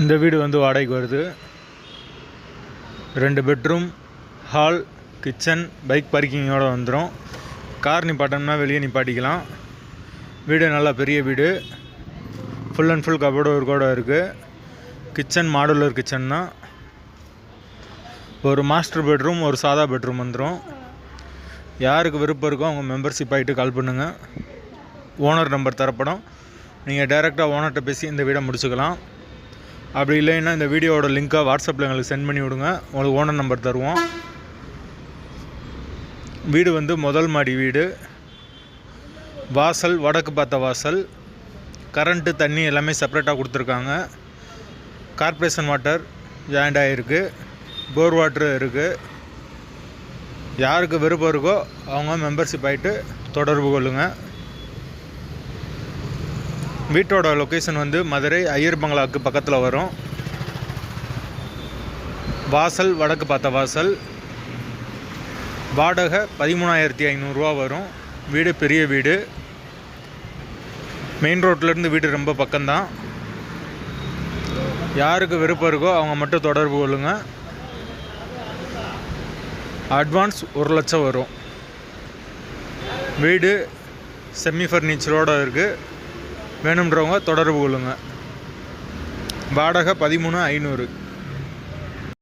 இந்த வீடு வந்து வாடகைக்கு வருது. ரெண்டு பெட்ரூம் ஹால் கிச்சன் பைக் பார்க்கிங்கோடு வந்துடும் கார் நிப்பாட்டோம்னா வெளியே நிப்பாட்டிக்கலாம். வீடு நல்லா பெரிய வீடு. ஃபுல் அண்ட் ஃபுல் கபோர்டு ஒர்க்கோட இருக்குது கிச்சன் மாடுலர் கிச்சன் தான். ஒரு மாஸ்டர் பெட்ரூம் ஒரு சாதா பெட்ரூம் வந்துடும் யாருக்கு விருப்பம் இருக்கோ அவங்க மெம்பர்ஷிப் ஆகிட்டு கால் பண்ணுங்கள் ஓனர் நம்பர் தரப்படும். நீங்கள் டைரெக்டாக ஓனர்கிட்ட பேசி இந்த வீடை முடிச்சுக்கலாம். அப்படி இல்லைன்னா இந்த வீடியோவோட லிங்க்கை வாட்ஸ்அப்பில் எங்களுக்கு சென்ட் பண்ணி விடுங்க. உங்களுக்கு ஓனர் நம்பர் தருவோம். வீடு வந்து முதல் மாடி வீடு. வாசல் வடக்கு பார்த்த வாசல். கரண்ட்டு தண்ணி எல்லாமே செப்பரேட்டாக கொடுத்துருக்காங்க. கார்ப்பரேஷன் வாட்டர் ஜாயிண்ட் ஆகிருக்கு போர் வாட்ரு இருக்குது யாருக்கு விருப்பம் இருக்கோ அவங்க மெம்பர்ஷிப் ஆகிட்டு தொடர்பு கொள்ளுங்கள் வீட்டோட லொக்கேஷன் வந்து மதுரை ஐயர் பங்களாவுக்கு பக்கத்தில் வரும். வாசல் வடக்கு பார்த்த வாசல். வாடகை பதிமூணாயிரத்தி ஐநூறுரூவா வரும். வீடு பெரிய வீடு. மெயின் ரோட்லேருந்து வீடு ரொம்ப பக்கம்தான். யாருக்கு விருப்பம் இருக்கோ அவங்க மட்டும் தொடர்பு கொள்ளுங்க. அட்வான்ஸ் ஒரு லட்சம் வரும். வீடு செமி ஃபர்னிச்சரோடு இருக்குது வேணுன்றவங்க தொடர்பு கொள்ளுங்கள் வாடகை பதிமூணு ஐநூறு.